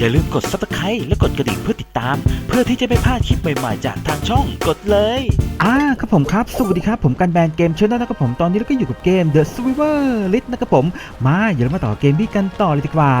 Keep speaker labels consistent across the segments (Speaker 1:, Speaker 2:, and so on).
Speaker 1: อย่าลืมกด subscribe และกดกระดิ่งเพื่อติดตาม เพื่อที่จะไม่พลาดคลิปใหม่ๆ จากทางช่องกดเลย
Speaker 2: อ่าครับผมครับ สวัสดีครับผมกันแบนเกมเชนนะครับผมตอนนี้เราก็อยู่กับเกม The Survivor List นะครับผมมาเดี๋ยวเรามาต่อเกมนี้กันต่อเลยดีกว่า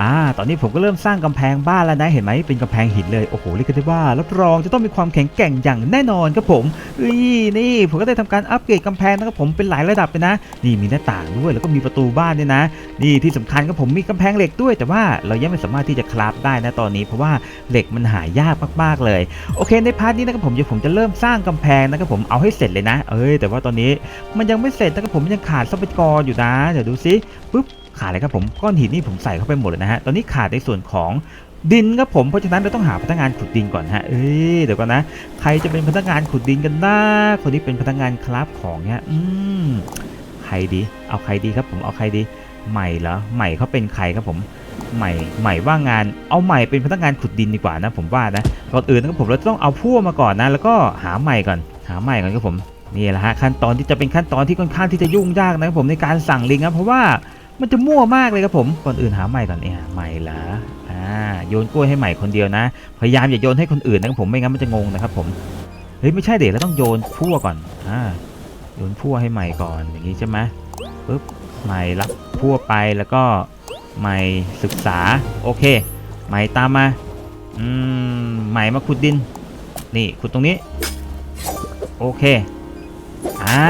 Speaker 2: อ่า ตอนนี้ผมก็เริ่มสร้างกำแพงบ้านแล้วนะเห็นไหมเป็นกำแพงหินเลยโอ้โหเรียกได้ว่ารับรองจะต้องมีความแข็งแกร่งอย่างแน่นอนครับผมอุ้ยนี่ผมก็ได้ทำการอัปเกรดกำแพงนะครับผมเป็นหลายระดับเลยนะ นี่มีหน้าต่างด้วยแล้วก็มีประตูบ้านด้วยนะ นี่ที่สำคัญครับผมมีกำแพงเหล็กด้วย แต่ว่าเรายังไม่สามารถที่จะคราฟได้นะตอนนี้เพราะว่าเหล็กมันหายากมากๆเลย โอเคในพาร์ทนี้นะครับผมเดี๋ยวผมจะเริ่มสร้างกำแพงนะครับผมเอาให้เสร็จเลยนะ เอ้ยแต่ว่าตอนนี้มันยังไม่เสร็จนะครับผมยังขาดทรัพยากรอยู่นะเดี๋ยวดูซิปุ๊บขาดอะไรครับผมก้อนหินนี่ผมใส่เข้าไปหมดเลยนะฮะตอนนี้ขาดในส่วนของดินครับผมเพราะฉะนั้นเราต้องหาพนักงานขุดดินก่อนฮะเอ้ยเดี๋ยวก่อนนะ ใครจะเป็นพนักงานขุดดินกันนะคนนี้เป็นพนักงานคราฟของเนี่ยอืมใครดี เอาใครดีครับผมเอาใครดีใหม่เหรอใหม่เขาเป็นใครครับผม ใหม่ใหม่ว่างงานเอาใหม่เป็นพนักงานขุดดินดีกว่านะผมว่านะก่อนอื่นนะครับผมเราต้องเอาพ่วมาก่อนนะแล้วก็หาใหม่ก่อนหาใหม่ก่อนครับผมนี่แหละฮะขั้นตอนที่จะเป็นขั้นตอนที่ค่อนข้างที่จะยุ่งยากนะครับผมในการสั่งลิงครับเพราะว่ามันจะมั่วมากเลยครับผมก่อนอื่นหาใหม่ก่อนเนี่ยใหม่เหรออ่าโยนกล้วยให้ใหม่คนเดียวนะ พยายามอย่าโยนให้คนอื่นนะครับผมไม่งั้นมันจะงงนะครับผมเฮ้ยไม่ใช่เด็กเราต้องโยนพั่วก่อนอ่าโยนพั่วให้ใหม่ก่อนอย่างนี้ใช่ไหมปึ๊บใหม่รับพั่วไปแล้วก็ ใหม่ศึกษา โอเค ใหม่ตามมา อืม ใหม่มาขุดดิน นี่ขุดตรงนี้ โอเค อ่า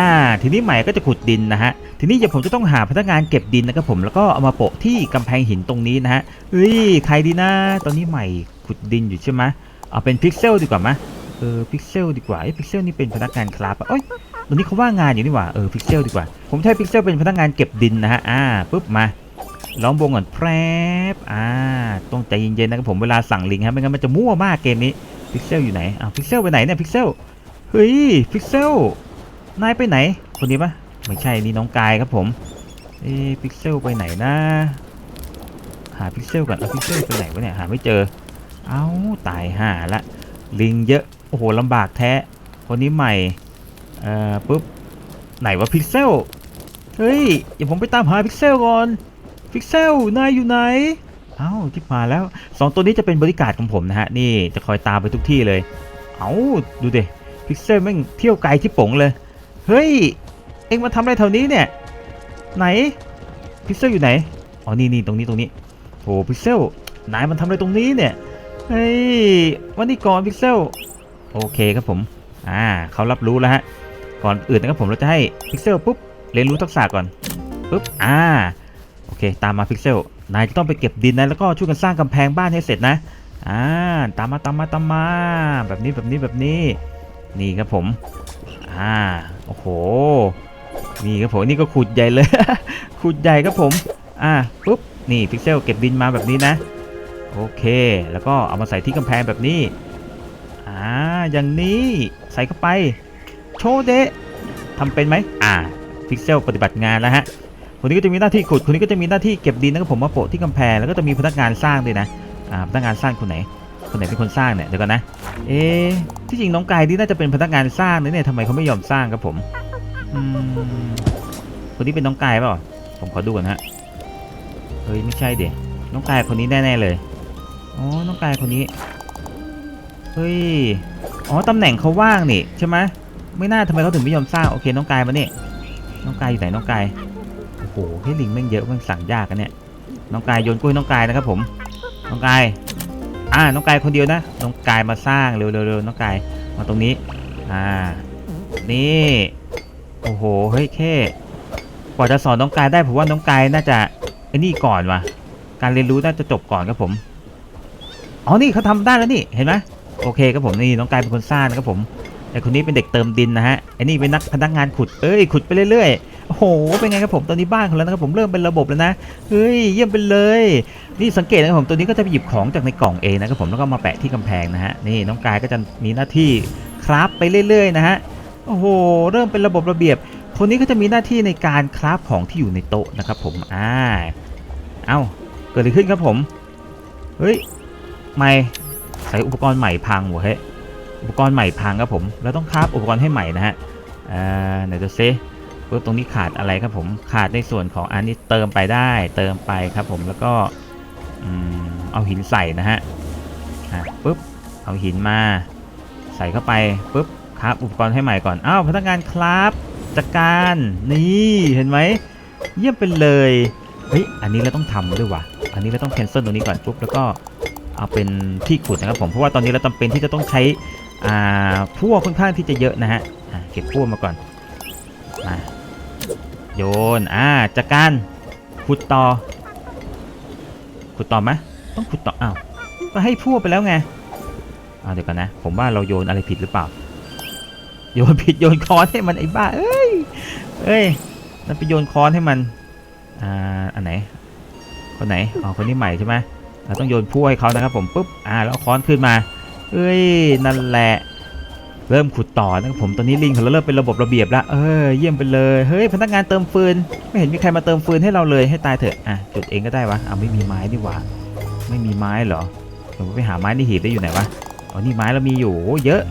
Speaker 2: ทีนี้ใหม่ก็จะขุดดินนะฮะ ทีนี้เดี๋ยวผมจะต้องหาพนักงานเก็บดินนะครับผม แล้วก็เอามาโปะที่กำแพงหินตรงนี้นะฮะเฮ้ย ใครดีนะ ตอนนี้ใหม่ขุดดินอยู่ใช่ไหมเอาเป็นพิกเซลดีกว่าไหมเออพิกเซลดีกว่าไอ้พิกเซลนี่เป็นพนักงานคราฟอะเอ้ยตอนนี้เขาว่างงานอยู่นี่หว่า เออพิกเซลดีกว่า ผมใช้พิกเซลเป็นพนักงานเก็บดินนะฮะ อ่า ปุ๊บมา ร้องวงก่อนแพรบอ่าต้องใจเย็นๆนะครับผมเวลาสั่งลิงครับไม่งั้นมันจะมั่วมากเกมนี้พิกเซลอยู่ไหนอ้าวพิกเซลไปไหนเนี่ยพิกเซลเฮ้ยพิกเซลนายไปไหน คนนี้ปะไม่ใช่นี่น้องกายครับผมเอ๊ะพิกเซลไปไหนนะหาพิกเซลก่อนเอาพิกเซลไปไหนวะเนี่ยหาไม่เจอ เอ้าตายห่าละลิงเยอะโอ้โหลำบากแท้คนนี้ใหม่เอ่อปุ๊บไหนวะพิกเซลเฮ้ยเดี๋ยวผมไปตามหาพิกเซลก่อน พิกเซลนายอยู่ไหนเอ้าที่มาแล้วสองตัวนี้จะเป็นบริการของผมนะฮะ นี่จะคอยตามไปทุกที่เลย เอ้าดูเดพิกเซลแม่งเที่ยวไกลที่ป๋งเลย เฮ้ย เอ็งมาทำอะไรแถวนี้เนี่ย ไหน พิกเซลอยู่ไหน อ๋อ นี่นี่ตรงนี้ตรงนี้โหพิกเซล นายมันทำอะไรตรงนี้เนี่ย เฮ้ย วันนี้ก่อนพิกเซล โอเคครับผม อ่าเขารับรู้แล้วฮะ ก่อนอื่นนะครับผมเราจะให้พิกเซลปุ๊บ เรียนรู้ทักษะก่อน ปุ๊บ อ่า ตามมาพิกเซล นายจะต้องไปเก็บดินนะแล้วก็ช่วยกันสร้างกำแพงบ้านให้เสร็จนะ อ่า ตามมาตามมาตามมา แบบนี้แบบนี้แบบนี้ นี่ครับผม อ่า โอ้โห นี่ครับผม นี่ก็ขุดใหญ่เลย ขุดใหญ่ครับผม อ่า ปุ๊บ นี่พิกเซลเก็บดินมาแบบนี้นะ โอเค แล้วก็เอามาใส่ที่กำแพงแบบนี้ อ่า อย่างนี้ ใส่เข้าไป โชว์เดะทำเป็นไหม อ่า พิกเซลปฏิบัติงานแล้วฮะ คนนี้ก็จะมีหน้าที่ขุด คนนี้ก็จะมีหน้าที่เก็บดินนะครับผมมาโปะที่กำแพงแล้วก็จะมีพนักงานสร้างด้วยนะอ่าพนักงานสร้างคนไหน คนไหนเป็นคนสร้างเนี่ยเดี๋ยวก่อนนะ เอ๊ที่จริงน้องกายนี่น่าจะเป็นพนักงานสร้างนะเนี่ยทำไมเขาไม่ยอมสร้างครับผมอืมคนนี้เป็นน้องกายเปล่าผมขอดูก่อนฮะเฮ้ยไม่ใช่เด็น้องกายคนนี้แน่ๆเลยอ๋อน้องกายคนนี้เฮ้ยอ๋อตำแหน่งเขาว่างนี่ใช่ไหมไม่น่าทำไมเขาถึงไม่ยอมสร้างโอเคน้องกายมาเนี่ยน้องกายอยู่ไหนน้องกาย โอ้โหให้ลิงแม่งเยอะแม่งสั่งยากกันเนี่ย น้องกายโยนกล้วยน้องกายนะครับผม น้องกาย อ่า น้องกายคนเดียวนะ น้องกายมาสร้างเร็วเร็วเร็วน้องกาย มาตรงนี้ อ่า นี่ โอ้โห เฮ้ยแค่กว่าจะสอนน้องกายได้ผมว่าน้องกายน่าจะไอ้นี่ก่อนว่ะ การเรียนรู้น่าจะจบก่อนครับผม อ๋อ นี่เขาทำได้แล้วนี่ เห็นไหมโอเคครับผมนี่น้องกายเป็นคนสร้างนะครับผมไอคนนี้เป็นเด็กเติมดินนะฮะไอนี่เป็นนักพนักงานขุด เอ้ยขุดไปเรื่อยๆ โอ้โห เป็นไงครับผมตอนนี้บ้านของเรานะครับผมเริ่มเป็นระบบแล้วนะ เฮ้ย เยี่ยมไปเลย นี่สังเกตนะครับผมตัวนี้ก็จะไปหยิบของจากในกล่องเองนะครับผมแล้วก็มาแปะที่กำแพงนะฮะ นี่น้องกายก็จะมีหน้าที่คราฟไปเรื่อยๆนะฮะ โอ้โห เริ่มเป็นระบบระเบียบ คนนี้ก็จะมีหน้าที่ในการคราฟของที่อยู่ในโต๊ะนะครับผม อ่า เอ้า เกิดอะไรขึ้นครับผม เฮ้ย ไม่ใส่อุปกรณ์ใหม่พังหัวเฮ้ยอุปกรณ์ใหม่พังครับผม เราต้องคราฟอุปกรณ์ให้ใหม่นะฮะ อ่าไหนจะเซ ปุ๊บตรงนี้ขาดอะไรครับผมขาดในส่วนของอันนี้เติมไปได้ เติมไปครับผมแล้วก็อเอาหินใส่นะฮะปุ๊บเอาหินมา ใส่เข้าไปปุ๊บครับอุปกรณ์ให้ใหม่ก่อนอ้าวพนักงานครับจัดการนี่เห็นไหมเยี่ยมไปเลยเฮ้ยอันนี้เราต้องทำด้วยวะอันนี้เราต้อง cancel ตรงนี้ก่อนปุ๊บแล้วก็เอาเป็นที่ขุดนะครับผมเพราะว่าตอนนี้เราจำเป็นที่จะต้องใช้อ่าพั่วค่อนข้างที่จะเยอะนะฮะอะเก็บพั่วมาก่อน มาโยน อ่าจัดการขุดต่อ ขุดต่อไหมต้องขุดต่ออ้าวก็ให้พั่วไปแล้วไงเอาเดี๋ยวกันนะ ผมว่าเราโยนอะไรผิดหรือเปล่า โยนผิดโยนค้อนให้มันไอ้บ้า เอ้ย เอ้ยนั่นไปโยนค้อนให้มัน อ่า อันไหน คนไหน อ๋อ คนนี้ใหม่ใช่ไหมเราต้องโยนพั่วให้เขานะครับผม ปุ๊บ อ่า แล้วค้อนขึ้นมา เอ้ย นั่นแหละ เริ่มขุดต่อนะครับผมตอนนี้ลิงของเราเริ่มเป็นระบบระเบียบแล้วเออเยี่ยมไปเลยเฮ้ยพนักงานเติมฟืน ไม่เห็นมีใครมาเติมฟืนให้เราเลยให้ตายเถอะอะจุดเองก็ได้วะอ่าไม่มีไม้นี่หว่า ไม่มีไม้เหรอเดี๋ยวผมไปหาไม้ในหีบได้อยู่ไหนวะอ๋อนี่ไม้เรามีอยู่เยอะ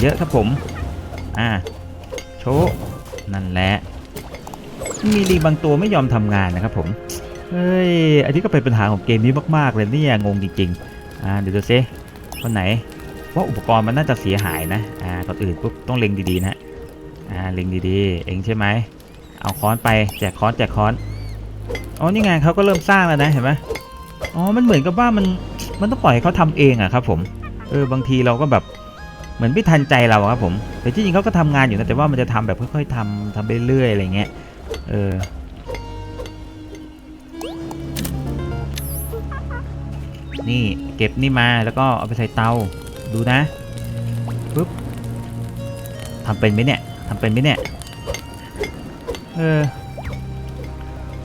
Speaker 2: เยอะครับผมอ่าโชว์นั่นแหละมีลิงบางตัวไม่ยอมทำงานนะครับผมเฮ้ยอันนี้ก็เป็นปัญหาของเกมนี้มากๆเลยเนี่ยงงจริงๆอ่าเดี๋ยวดูซิคนไหน ว่าอุปกรณ์มันน่าจะเสียหายนะ อ่า ก่อนอื่นปุ๊บต้องเล็งดีๆนะ อ่า เล็งดีๆ เองใช่ไหม เอาค้อนไปแจกค้อนแจกค้อน อ๋อ นี่ไงเขาก็เริ่มสร้างแล้วนะเห็นไหมอ๋อ มันเหมือนกับว่ามัน มันต้องปล่อยเขาทำเองอะครับผม เออ บางทีเราก็แบบเหมือนไม่ทันใจเราครับผม แต่ที่จริงเขาก็ทำงานอยู่นะ แต่ว่ามันจะทำแบบค่อยๆทำทำไปเรื่อยๆอะไรเงี้ย เออนี่เก็บนี่มาแล้วก็เอาไปใส่เตา ดูนะปึ๊บทำเป็นไหมเนี่ยทำเป็นไหมเนี่ยเออ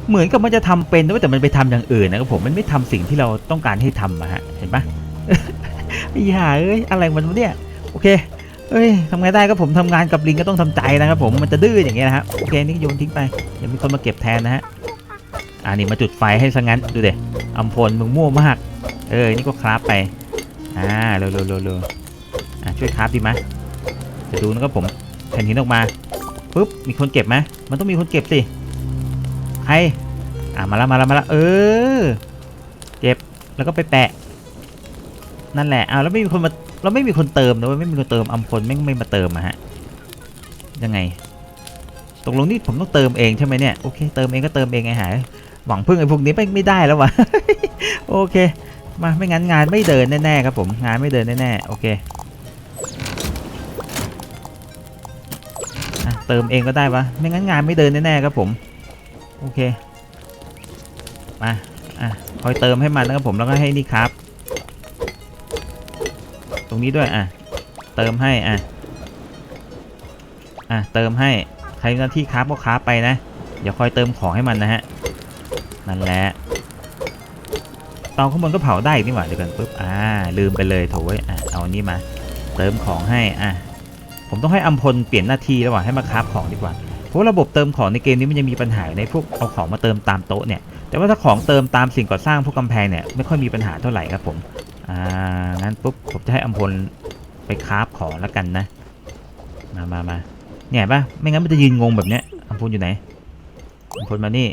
Speaker 2: เหมือนกับมันจะทำเป็นนะแต่มันไปทำอย่างอื่นนะครับผมมันไม่ทำสิ่งที่เราต้องการให้ทำอะฮะเห็นปะไอ้ห่าเอ้ยอะไรมันเนี่ยโอเคเอ้ยทำไงได้ครับผมทำงานกับลิงก็ต้องทำใจนะครับผมมันจะดื้ออย่างเงี้ยนะฮะโอเคนี่โยนทิ้งไปเดี๋ยวมีคนมาเก็บแทนนะฮะอ่านี่มาจุดไฟให้ซะงั้นดูเด็อัมพลมึงมั่วมากเออนี่ก็คราฟไป อ่าเร็วเร็วเร็วเร็วอ่าช่วยคราฟดีไหมยจะดูนะครับผมแผ่นหินออกมาปุ๊บมีคนเก็บไหมมันต้องมีคนเก็บสิใครอ่ามาแล้วมาแล้วมาแล้วเออ เก็บแล้วก็ไปแปะ นั่นแหละเอาวแล้วไม่มีคนมาเราไม่มีคนเติมนะเว้ยไม่มีคนเติมอัมพลไม่งไม่มาเติมอะฮะยังไงตกลงนี่ผมต้องเติมเองใช่ไหมเนี่ยโอเคเติมเองก็เติมเองไงหายหวังพึ่งไอ้พวกนี้ไม่ไม่ได้แล้ววะโอเค มาไม่งั้นงานไม่เดินแน่ๆครับผมงานไม่เดินแน่ๆโอเคอเติมเองก็ได้วะไม่งั้นงานไม่เดินแน่ๆครับผมโอเคมาอะคอยเติมให้มันนะครับผมแล้วก็ให้นี่ครับ ตรงนี้ด้วยอะเติมให้อะอะเติมให้ใครหน้าที่คราฟก็คราฟไปนะเดี๋ยวคอยเติมของให้มันนะฮะนั่นแหละ เตาข้างบนก็เผาได้อีกนี่หว่าเดี๋ยวกันปุ๊บอ่าลืมไปเลยโถยอะเอาอันนี้มาเติมของให้อะผมต้องให้อัมพลเปลี่ยนหน้าที่แล้วว่ะให้มาคราฟของดีกว่าเพราะระบบเติมของในเกมนี้มันยังมีปัญหาในพวกเอาของมาเติมตามโต๊ะเนี่ยแต่ว่าถ้าของเติมตามสิ่งก่อสร้างพวกกำแพงเนี่ยไม่ค่อยมีปัญหาเท่าไหร่ครับผมอ่างั้นปุ๊บผมจะให้อัมพลไปคราฟของแล้วกันนะ มามามาเนี่ยเห็นปะไม่งั้นมันจะยืนงงแบบเนี้ยอัมพลอยู่ไหนอัมพลมานี่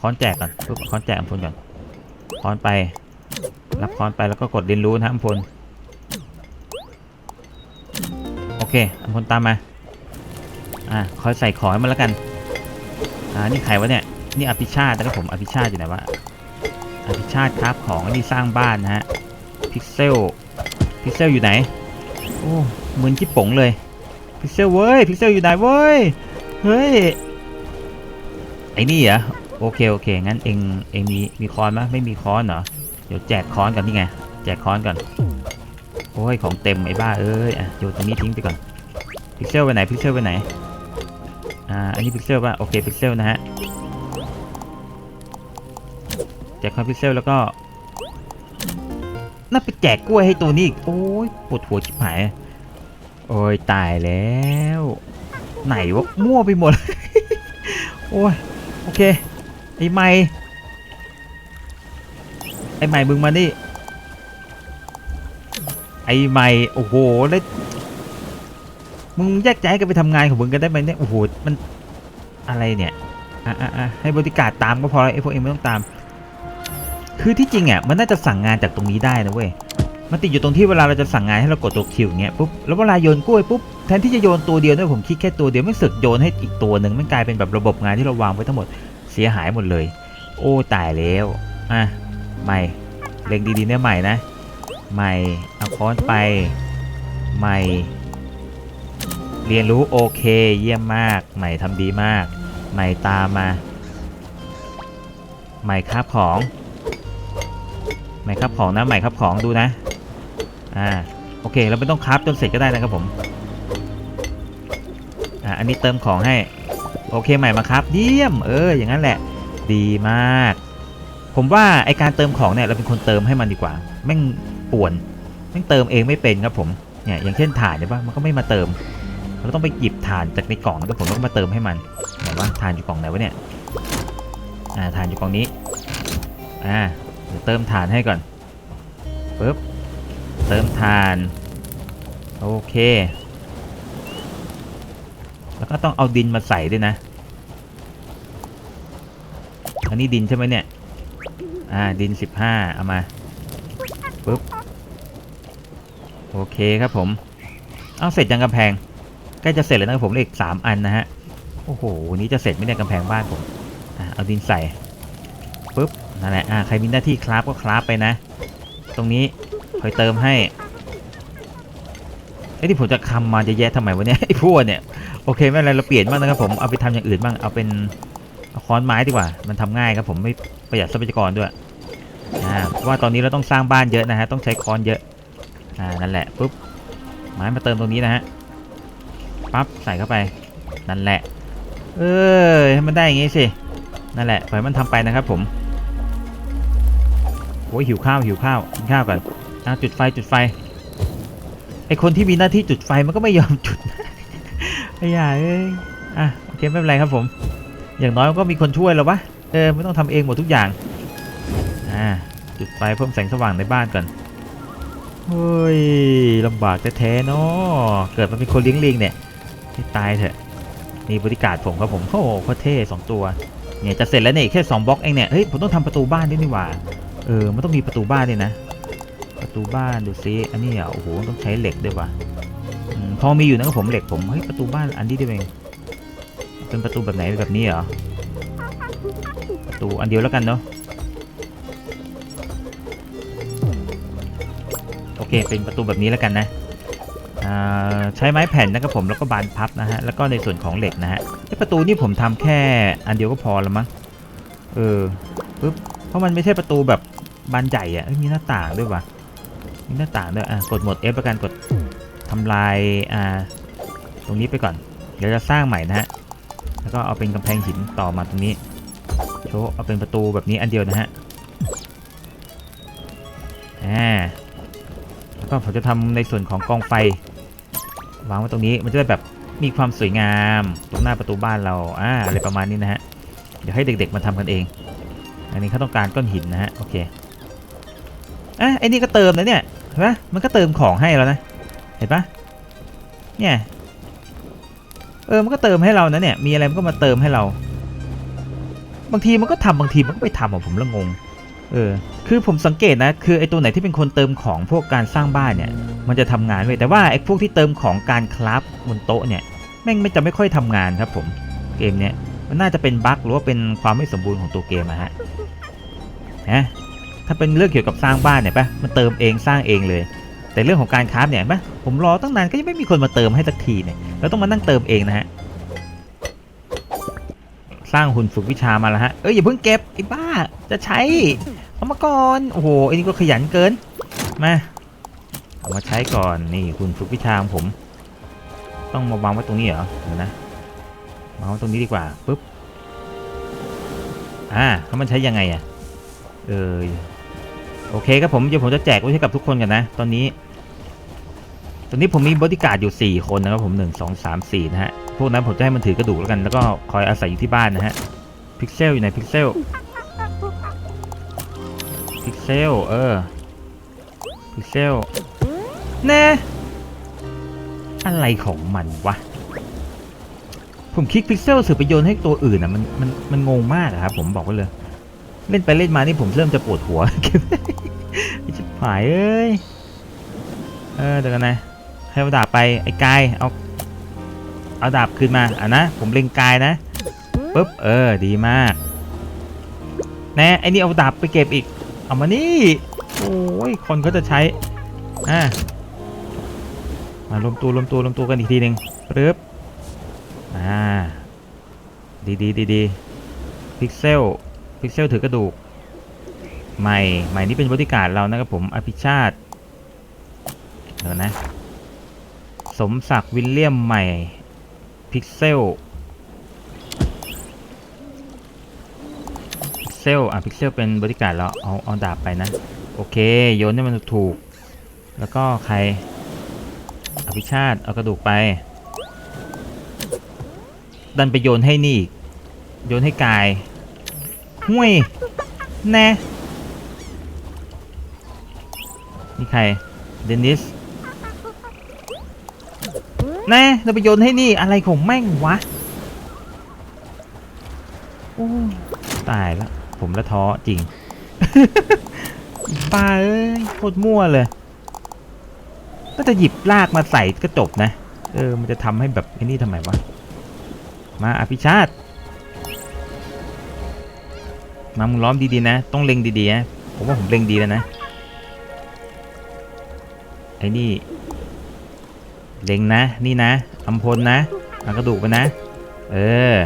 Speaker 2: ค้อนแจกก่อนปุ๊บค้อนแจกอัมพลก่อนค้อนไป รับค้อนไปแล้วก็กดเรียนรู้นะอัมพลโอเคอัมพลตามมา อ่าคอยใส่ของให้มันแล้วกัน อ่า นี่ใครวะเนี่ย นี่อภิชาตินะครับผม อภิชาติอยู่ไหนวะ อภิชาติครับของนนี้สร้างบ้านนะฮะ พิกเซล พิกเซลอยู่ไหน โอ้เหมือนจิ๊บป๋งเลย พิกเซลเว้ย พิกเซลอยู่ไหนเว้ย เฮ้ย ไอ้นี่เหรอ โอเคโอเค งั้นเองเองมีมีค้อนไหมไม่มีค้อนเหรอ เดี๋ยวแจกค้อนกันนี่ไง แจกค้อนก่อน โอ้ยของเต็มไอ้บ้าเอ้ยอะโยนตรงนี้ทิ้งไปก่อน พิกเซลไปไหนพิกเซลไปไหน อ่า อันนี้พิกเซลป่ะ โอเคพิกเซลนะฮะ แจกคอนพิกเซลแล้วก็ น่าไปแจกกล้วยให้ตัวนี้อีก โอ้ยปวดหัวชิบหาย โอ้ยตายแล้ว ไหนวะมั่วไปหมด โอ้ยโอเค ไอ้ไม้ไอ้ไม้มึงมานี่ไอ้ไม้โอ้โหแล้วมึงแยกย้ายกันไปทำงานของมึงกันได้ไหมเนี่ยโอ้โหมันอะไรเนี่ยอะอะอะให้บริการตามก็พอแล้วไอ้พวกเองไม่ต้องตาม คือที่จริงอะมันน่าจะสั่งงานจากตรงนี้ได้นะเว้ยมันติดอยู่ตรงที่เวลาเราจะสั่งงานให้เรากดตัวคิวอย่างเงี้ยปุ๊บแล้วเวลาโยนกล้วยปุ๊บแทนที่จะโยนตัวเดียวด้วยผมคิดแค่ตัวเดียวไม่สึกโยนให้อีกตัวหนึ่งมันกลายเป็นแบบระบบงานที่เราวางไว้ทั้งหมด เสียหายหมดเลย โอ้ตายแล้วอะใหม่เล็งดีๆเนี่ยใหม่นะ ใหม่เอาค้อนไป ใหม่ เรียนรู้โอเค เยี่ยมมาก ใหม่ทำดีมาก ใหม่ตามมา ใหม่คาบของ ใหม่คาบของนะ ใหม่คาบของดูนะ อ่า โอเค เราไม่ต้องคราฟจนเสร็จก็ได้นะครับผม อ่า อันนี้เติมของให้ โอเคใหม่มาครับ เยี่ยม เออ อย่างนั้นแหละ ดีมาก ผมว่าไอการเติมของเนี่ยเราเป็นคนเติมให้มันดีกว่า แม่งป่วนแม่งเติมเองไม่เป็นครับผม เนี่ยอย่างเช่นถ่านเนี่ยปะมันก็ไม่มาเติม เราต้องไปหยิบถ่านจากในกล่องแล้วผมต้องมาเติมให้มันไหนว่าถ่านอยู่กล่องไหนวะเนี่ย อ่าถ่านอยู่กล่องนี้ อ่าเดี๋ยวเติมถ่านให้ก่อนปึ๊บ เติมถ่าน โอเค แล้วก็ต้องเอาดินมาใส่ด้วยนะ อันนี้ดินใช่ไหมเนี่ย อ่า ดิน15เอามาปึ๊บ โอเคครับผม เอาเสร็จยังกำแพง ใกล้จะเสร็จแล้วนะครับผมเหลขสามอันนะฮะ โอ้โห วันนี้จะเสร็จไมเนี่ยกำแพงบ้านผม อะเอาดินใส่ปึ๊บ นั่นแหละ อ่า ใครมีหน้าที่คราฟก็คราฟไปนะ ตรงนี้คอยเติมให้ไอ้ยที่ผมจะคำมาจะแย่ทำไมวะเนี่ยไอ้พวกเนี่ย โอเคไม่เป็นไรเราเปลี่ยนบ้างนะครับผมเอาไปทำอย่างอื่นบ้างเอาเป็นค้อนไม้ดีกว่า มันทำง่ายครับผมไม่ประหยัดทรัพยากรด้วยอ่าเพราะว่าตอนนี้เราต้องสร้างบ้านเยอะนะฮะต้องใช้ค้อนเยอะอ่านั่นแหละปุ๊บไม้มาเติมตรงนี้นะฮะปั๊บใส่เข้าไปนั่นแหละ เออให้มันได้อย่างงี้สินั่นแหละปล่อยมันทำไปนะครับผมโอ้ยหิวข้าวหิวข้าวกินข้าวก่อนจุดไฟจุดไฟไอคนที่มีหน้าที่จุดไฟมันก็ไม่ยอมจุด อ้ยาเอ้ยอะโอเคไม่เป็นไรครับผม อย่างน้อยมันก็มีคนช่วยแล้ววะเออไม่ต้องทำเองหมดทุกอย่างอ่าจุดไฟเพิ่มแสงสว่างในบ้านก่อนเฮ้ยลำบากแท้ๆเนาะเกิดมาเป็นคนเลี้ยงลิงเนี่ยให้ตายเถอะนี่บริการผมครับผมโอ้โหโคตรเท่สองตัวเนี่ยจะเสร็จแล้วเนี่ยแค่สองบล็อกเองเนี่ยเฮ้ยผมต้องทำประตูบ้านด้วยนี่หว่าเออมันต้องมีประตูบ้านด้วยนะ ประตูบ้านดูซิอันนี้อะโอ้โหต้องใช้เหล็กด้วยว่ะ พอมีอยู่นะครับผมเหล็กผมเฮ้ยประตูบ้านอันนี้ได้วยเองเป็นประตูแบบไหนแบบนี้เหรอประตูอันเดียวแล้วกันเนาะโอเคเป็นประตูแบบนี้แล้วกันนะอ่าใช้ไม้แผ่นนะครับผมแล้วก็บานพับนะฮะแล้วก็ในส่วนของเหล็กนะฮะประตูนี่ผมทำแค่อันเดียวก็พอแล้วมั้งเออปึ๊บเพราะมันไม่ใช่ประตูแบบบานใหญ่อะเอ้ยมีหน้าต่างด้วยวะมีหน้าต่างด้วยอะกดหมด F ประกันกด ทำลายอ่าตรงนี้ไปก่อน เดี๋ยวจะสร้างใหม่นะฮะ แล้วก็เอาเป็นกำแพงหินต่อมาตรงนี้ โชว์เอาเป็นประตูแบบนี้อันเดียวนะฮะ อ่า แล้วก็ผมจะทำในส่วนของกองไฟ วางไว้ตรงนี้ มันจะได้แบบมีความสวยงาม ตรงหน้าประตูบ้านเรา อ่า อะไรประมาณนี้นะฮะ เดี๋ยวให้เด็กๆมาทำกันเอง อันนี้เขาต้องการก้อนหินนะฮะ โอเค อะไอ้นี่ก็เติมนะเนี่ยเห็นปะมันก็เติมของให้แล้วนะ เห็นปะเนี่ยเออมันก็เติมให้เรานะเนี่ยมีอะไรมันก็มาเติมให้เรา บางทีมันก็ทำบางทีมันก็ไม่ทำอะผมละงงเออคือผมสังเกตนะคือไอ้ตัวไหนที่เป็นคนเติมของพวกการสร้างบ้านเนี่ยมันจะทำงานไว้ยแต่ว่าไอ้พวกที่เติมของการคราฟบนโต๊ะเนี่ยแม่งไม่จะไม่ค่อยทำงานครับผมเกมเนี้ยมันน่าจะเป็นบั๊กหรือว่าเป็นความไม่สมบูรณ์ของตัวเกมอะฮะฮะถ้าเป็นเรื่องเกี่ยวกับสร้างบ้านเนี่ยปะมันเติมเองสร้างเองเลย แต่เรื่องของการคราฟเนี่ยปะผมรอตั้งนานก็ยังไม่มีคนมาเติมให้สักทีเนี่ยเราต้องมานั่งเติมเองนะฮะสร้างหุ่นฝึกวิชามาแล้วฮะเอ้ยอย่าเพิ่งเก็บไอ้บ้าจะใช้เอามาก่อนโอ้โหไอ้นี่ก็ขยันเกินมาเอามาใช้ก่อนนี่หุ่นฝึกวิชาของผม ต้องมาวางไว้ตรงนี้เหรอเดี๋ยวนะวางไว้ตรงนี้ดีกว่าปึ๊บอ่าแล้วมันใช้ยังไงอะเออ โอเคครับผมเดี๋ยวผมจะแจกไว้ให้กับทุกคนกันนะ ตอนนี้ ตอนนี้ผมมีบริการดอยู่ 4 คนนะครับผม 1 2 3 4 นะฮะ พวกนั้นผมจะให้มันถือกระดูกแล้วกัน แล้วก็คอยอาศัยอยู่ที่บ้านนะฮะ พิกเซลอยู่ไหนพิกเซล พิกเซล เออ พิกเซล แน่ อะไรของมันวะ ผมคลิกพิกเซลสื่อไปโยนให้ตัวอื่นอะ มัน มัน มันงงมากอะครับผมบอกไว้เลย เล่นไปเล่นมานี่ผมเริ่มจะปวดหัวไอ้ชิบหายเอ้ย เออเดี๋ยวกันนะ ให้เอาดาบไปไอ้กายเอาเอาดาบคืนมาอะนะผมเล็งกายนะปุ๊บเออดีมากแน่ไอ้นี่เอาดาบไปเก็บอีกเอามานี่โอ้ยคนก็จะใช้อะมารวมตัวรวมตัวรวมตัวกันอีกทีหนึ่งปึ๊บอ่าดีดีดีดีพิกเซล พิกเซลถือกระดูก ใหม่ ใหม่นี่เป็นบริการเรานะครับผมอภิชาติเดี๋ยวนะ สมศักดิ์วิลเลียมใหม่ พิกเซลพิกเซลอะพิกเซลเป็นบริการเราเอาเอาดาบไปนะ โอเค โยนให้มันถูก แล้วก็ใครอภิชาติเอากระดูกไป ดันไปโยนให้นี่อีก โยนให้กาย ห่วยแน่นี่ใคร เดนิส แน่เราไปโยนให้นี่อะไรของแม่งวะ โอ้ตายล้วผมละท้อจริงป้าเอ้ยโคตรมั่วเลย ก็จะหยิบลากมาใส่ก็จบนะ เออ มันจะทำให้แบบไอ้นี่ทำไมวะ มาอภิชาติ มามึงล้อมดีๆนะ ต้องเล็งดีๆนะผมว่าผมเล็งดีแล้วนะไอ้นี่เล็งนะนี่นะอำพลนะเอากระดูกไปนะ เออ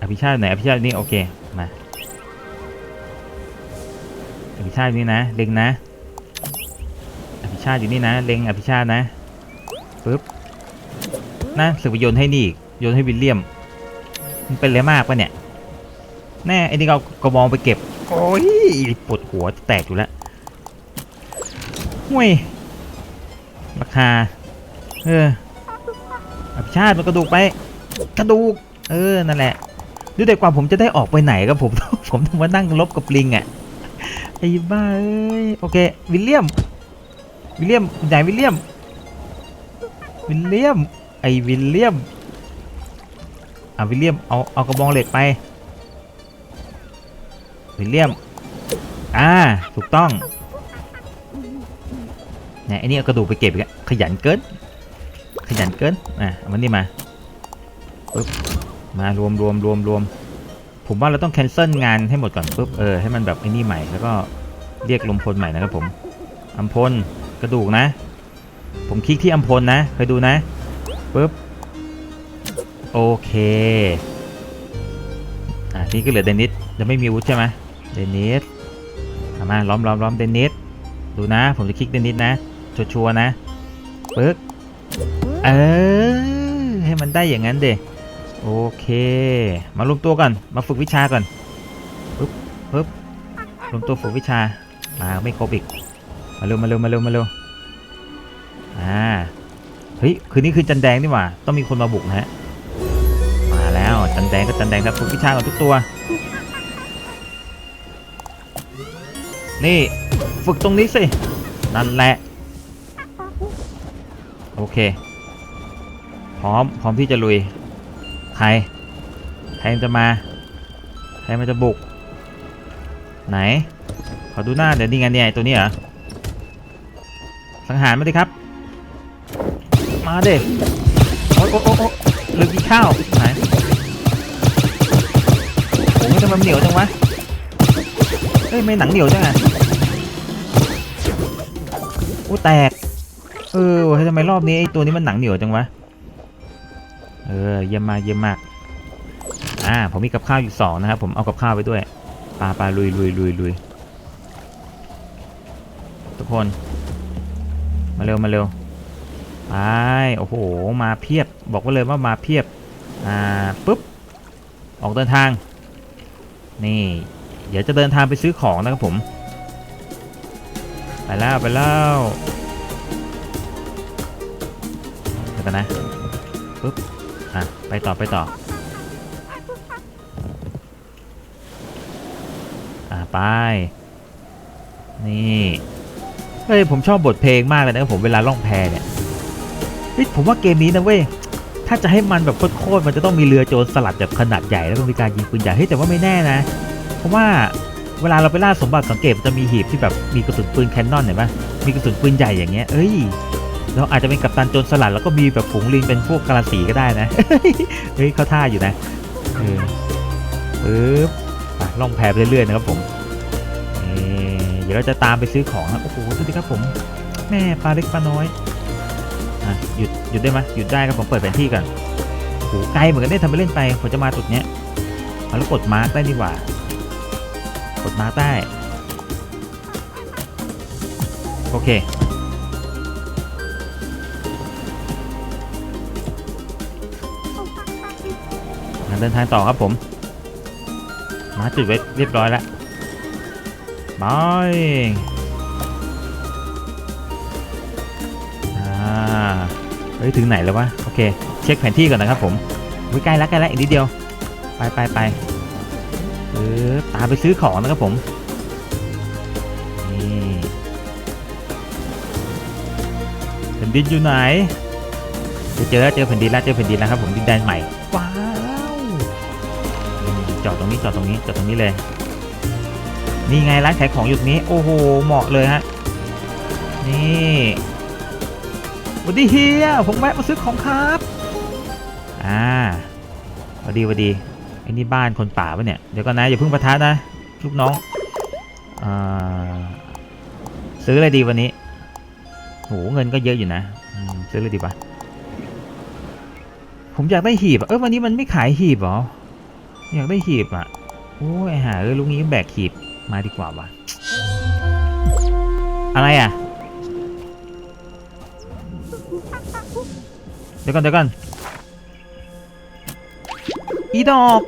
Speaker 2: อภิชาติไหนอภิชาตินี่โอเคมาอภิชาตินี่นะเล็งนะอภิชาติอยู่นี่นะเล็งอภิชาตินะปึ๊บนะสึกไปโยนให้นี่โยนให้วิลเลียมมันเป็นอะไรมากปะเนี่ย แน่ไอ้นี่เอากระบองไปเก็บ โอ้ยปวดหัวจะแตกอยู่แล้วห่วยราคา เอออภิชาติมันกระดูกไป กระดูก เออ นั่นแหละดูแต่กว่าผมจะได้ออกไปไหนครับผม ผมต้องมานั่งลบกับลิงอะ ไอ้บ้าเอ้ย โอเค วิลเลียม วิลเลียมใหญ่วิลเลียม วิลเลียม ไอ้วิลเลียม อะวิลเลียม เอา เอากระบองเหล็กไป วิลเลียม อ่า ถูกต้องเนี่ยไอ้นี่เอากระดูกไปเก็บอีกแล้วขยันเกิน ขยันเกิน อะเอามันนี่มาปึ๊บมารวมรวมรวมรวมผมว่าเราต้องแคนเซิลงานให้หมดก่อนปึ๊บ เออ ให้มันแบบไอ้นี่ใหม่ แล้วก็เรียกลมพลใหม่นะครับผมอัมพลกระดูกนะ ผมคลิกที่อัมพลนะเคยดูนะปึ๊บ โอเค อะนี่ก็เหลือเดนิสจะไม่มีวุธใช่ไหม เดนิสเอามาล้อมล้อมล้อมเดนิสดูนะ ผมจะคลิกเดนิสนะ ชัวร์ๆนะปึ๊บเออให้มันได้อย่างนั้นเดโอเค มารวมตัวก่อน มาฝึกวิชาก่อนปึ๊บปึ๊บรวมตัวฝึกวิชา มาไม่ครบอีก มาเร็วมาเร็วมาเร็วมาเร็วอ่า เฮ้ย คืนนี้คือจันแดงนี่หว่า ต้องมีคนมาบุกนะฮะ มาแล้วจันแดงก็จันแดงครับฝึกวิชาก่อนทุกตัว นี่ฝึกตรงนี้สิ นั่นแหละ โอเค พร้อม พร้อมที่จะลุย ใคร ใครมันจะมา ใครมันจะบุก ไหน ขอดูหน้า เดี๋ยวนี่ไงเนี่ยตัวนี้เหรอ สังหารมาดิครับ มาเด็โอ๊ยโอ๊ยโอ๊ยโอ๊ยลืมกินข้าว ไหนโอ้ยทำไมมันเหนียวจังวะ ฮ้ยไม่หนังเหนียวจังอะโอ้แตก เออทำไมรอบนี้ไอ้ตัวนี้มันหนังเหนียวจังวะ เออเยี่ยมมากเยี่ยมมาก อ่าผมมีกับข้าวอยู่สองนะครับผมเอากับข้าวไปด้วยปลาปลาลุยลุยลุยลุยทุกคน มาเร็วมาเร็วไปโอ้โหมาเพียบบอกไว้เลยว่ามาเพียบอ่าปุ๊บออกเดินทาง นี่ เดี๋ยวจะเดินทางไปซื้อของนะครับผม ไปแล้วไปแล้วเดี๋ยวกันนะปุ๊บอะไปต่อไปต่ออ่าไป นี่เฮ้ยผมชอบบทเพลงมากเลยนะครับผมเวลาล่องแพเนี่ยเฮ้ยผมว่าเกมนี้นะเว้ยถ้าจะให้มันแบบโคตรๆมันจะต้องมีเรือโจรสลัดแบบขนาดใหญ่แล้วก็มีการยิงปืนใหญ่เฮ้ยแต่ว่าไม่แน่นะ ราะว่าเวลาเราไปล่าสมบัติสังเกตมันจะมีหีบที่แบบมีกระสุนปืนแคนนอนเห็นปะมีกระสุนปืนใหญ่อย่างเงี้ย เอ้ย เราอาจจะเป็นกัปตันโจรสลัดแล้วก็มีแบบฝูงลิงเป็นพวกกาลสีก็ได้นะ เฮ้ย เข้าท่าอยู่นะ เออปึ๊บไปล่องแพไปเรื่อยๆนะครับผมเดี๋ยวเราจะตามไปซื้อของครับ โอ้โหดูดิครับผม แม่ปลาเล็กปลาน้อยอะหยุดหยุดได้ไหมหยุดได้ครับผมเปิดแผนที่ก่อนโอ้โหไกลเหมือนกันได้ทำไปเล่นไปผมจะมาจุดเนี้ยเอาแล้วกดมาร์กได้ดีกว่า ดมาได้ โอเค เดินทางต่อครับผม มาจุดไว้เรียบร้อยแล้วบายอ่าเฮ้ย ถึงไหนแล้ววะ โอเค เช็คแผนที่ก่อนนะครับผมวิใกล้แล้วใกล้แล้วอีกนิดเดียว ไปไปไป ตามไปซื้อของนะครับผมนี่แผ่นดินอยู่ไหนจะเจอแล้วเจอแผ่นดินแล้วเจอแผ่นดินแล้วครับผมดินแดนใหม่ว้าวจอดตรงนี้จอดตรงนี้จอดตรงนี้เลยนี่ไงร้านขายของอยู่ตรงนี้โอ้โหเหมาะเลยฮะนี่วัสดีเฮียผมแวะมาซื้อของครับ อ่าวัสดีวัสดี อ้นี่บ้านคนป่าปะเนี่ย เดี๋ยวก่อนนะอย่าเพิ่งประทะนะลูกน้องอซื้ออะไรดีวันนี้โหเงินก็เยอะอยู่นะ ซื้ออะไรดีปะผมอยากได้หีบอะเออวันนี้มันไม่ขายหีบหรอ อยากได้หีบอะ โอ้ยหาเออลุงนี้แบกหีบมาดีกว่าวะอะไรอะ เดี๋ยวก่อนเดี๋ยวก่อนอีดอก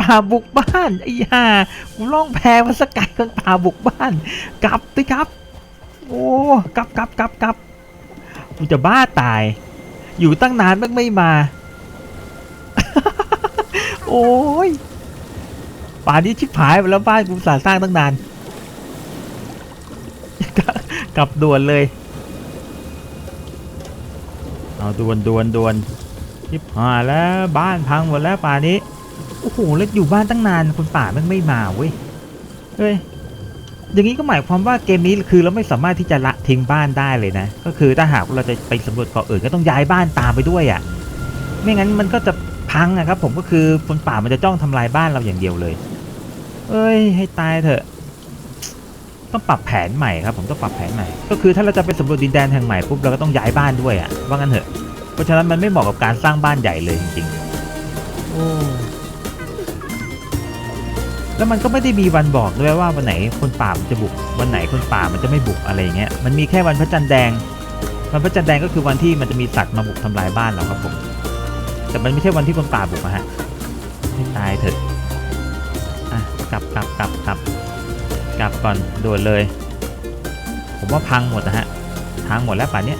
Speaker 2: ป่าบุกบ้านไอ้ห่ากูล่องแพมาสกัดคนป่าบุกบ้าน กลับสิครับ โอ้กลับกลับกลับกลับกูจะบ้าตาย อยู่ตั้งนานม่งไม่มา โอ้ยป่านี้ชิบหายไปแล้วบ้านกูสาสร้างตั้งนาน กลับด่วนเลยเอาด่วนด่วนด่วนชิบหายแล้วบ้านพังหมดแล้วป่านี้ อ้โหแล้วอยู่บ้านตั้งนานคนป่าม่งไม่มาเว้ยเฮ้ยอย่างนี้ก็หมายความว่าเกมนี้คือเราไม่สามารถที่จะละทิ้งบ้านได้เลยนะ ก็คือถ้าหากเราจะไปสำรวจเกาะอื่นก็ต้องย้ายบ้านตามไปด้วยอะ่ะ ไม่งั้นมันก็จะพังอะครับ ผมก็คือคนป่ามันจะจ้องทำลายบ้านเราอย่างเดียวเลย เอ้ย ให้ตายเถอะ ต้องปรับแผนใหม่ครับ ผมต้องปรับแผนใหม่ ก็คือถ้าเราจะไปสำรวจดินแดนแห่งใหม่ปุ๊บเราก็ต้องย้ายบ้านด้วยอะ่ะ ว่างั้นเถอะ เพราะฉะนั้นมันไม่เหมาะกับการสร้างบ้านใหญ่เลยจริงๆ โอ้ แล้วมันก็ไม่ได้มีวันบอกด้วยว่าวันไหนคนป่ามันจะบุก วันไหนคนป่ามันจะไม่บุกอะไรเงี้ย มันมีแค่วันพระจันทร์แดง วันพระจันทร์แดงก็คือวันที่มันจะมีสัตว์มาบุกทำลายบ้านเราครับผม แต่มันไม่ใช่วันที่คนป่าบุกนะฮะให้ตายเถอะ อะกลับกลับกลับกลับกลับก่อนด่วนเลย ผมว่าพังหมดนะฮะพังหมดแล้วป่านนี้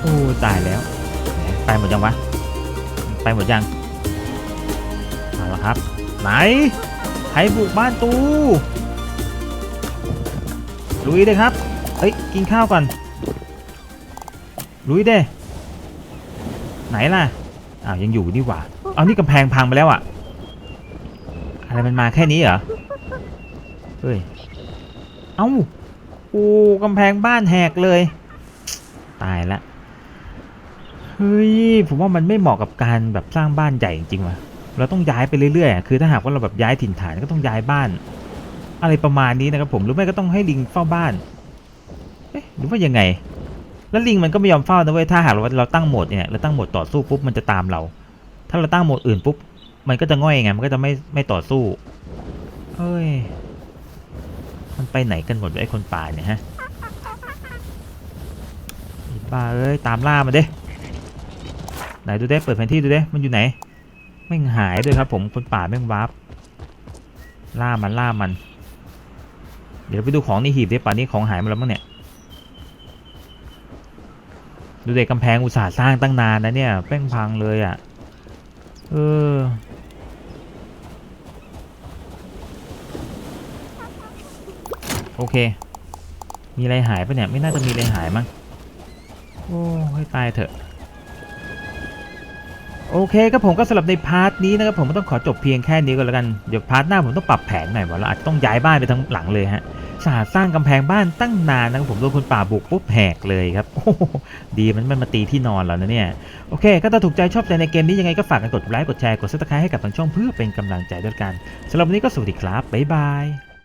Speaker 2: โอ้ตายแล้ว ไปหมดยังวะ ไปหมดยังเอาละครับ ไหน ใครบุกบ้านตูลุยเลยครับเอ้ย กินข้าวก่อน ลุยเด้ ไหนล่ะ อ้าว ยังอยู่นี่หว่า เอานี่กำแพงพังไปแล้วอะอะไรมันมาแค่นี้เหรอ เฮ้ย เอ้าโอ้กำแพงบ้านแหกเลย ตายละ เฮ้ย ผมว่ามันไม่เหมาะกับการแบบสร้างบ้านใหญ่จริงๆว่ะ เราต้องย้ายไปเรื่อยๆ คือถ้าหากว่าเราแบบย้ายถิ่นฐานก็ต้องย้ายบ้าน อะไรประมาณนี้นะครับผมหรือไม่ก็ต้องให้ลิงเฝ้าบ้านเอ๊ะหรือว่ายังไง แล้วลิงมันก็ไม่ยอมเฝ้านะเว้ยถ้าหากว่าเราตั้งโหมดเนี่ยเราตั้งโหมดต่อสู้ปุ๊บมันจะตามเรา ถ้าเราตั้งโหมดอื่นปุ๊บมันก็จะง่อยไงมันก็จะไม่ไม่ต่อสู้เฮ้ยมันไปไหนกันหมดไอ้คนป่าเนี่ยฮะไอ้บ้าเอ้ยตามล่ามันเด้ไหนดูเด้เปิดแผนที่ดูเด้มันอยู่ไหน แม่งหายด้วยครับผมคนป่าแม่งวาร์ปล่ามันล่ามัน เดี๋ยวไปดูของในหีบดิป่านี้ของหายมาแล้วมั้งเนี่ย ดูเด็กกำแพงอุตสาห์สร้างตั้งนานนะเนี่ยแป้งพังเลยอะ่ะ เออโอเค มีอะไรหายปะเนี่ย ไม่น่าจะมีอะไรหายมั้ง โอ้ให้ตายเถอะ โอเคครับผมก็สำหรับในพาร์ทนี้นะครับผมก็ต้องขอจบเพียงแค่นี้ก็แล้วกัน เดี๋ยวพาร์ทหน้าผมต้องปรับแผนหน่อยว่าเราอาจจะต้องย้ายบ้านไปทั้งหลังเลยฮะสาสร้างกำแพงบ้านตั้งนานนะครับผมโดนคนป่าบุกปุ๊บแหกเลยครับโอ้โหดีมันไม่มาตีที่นอนเรานะเนี่ย โอเค ก็ถ้าถูกใจชอบใจในเกมนี้ยังไงก็ฝากกันกดไลค์กดแชร์กดซับสไครต์ให้กับทางช่องเพื่อเป็นกำลังใจด้วยกันสำหรับวันนี้ก็สวัสดีครับบ๊ายบาย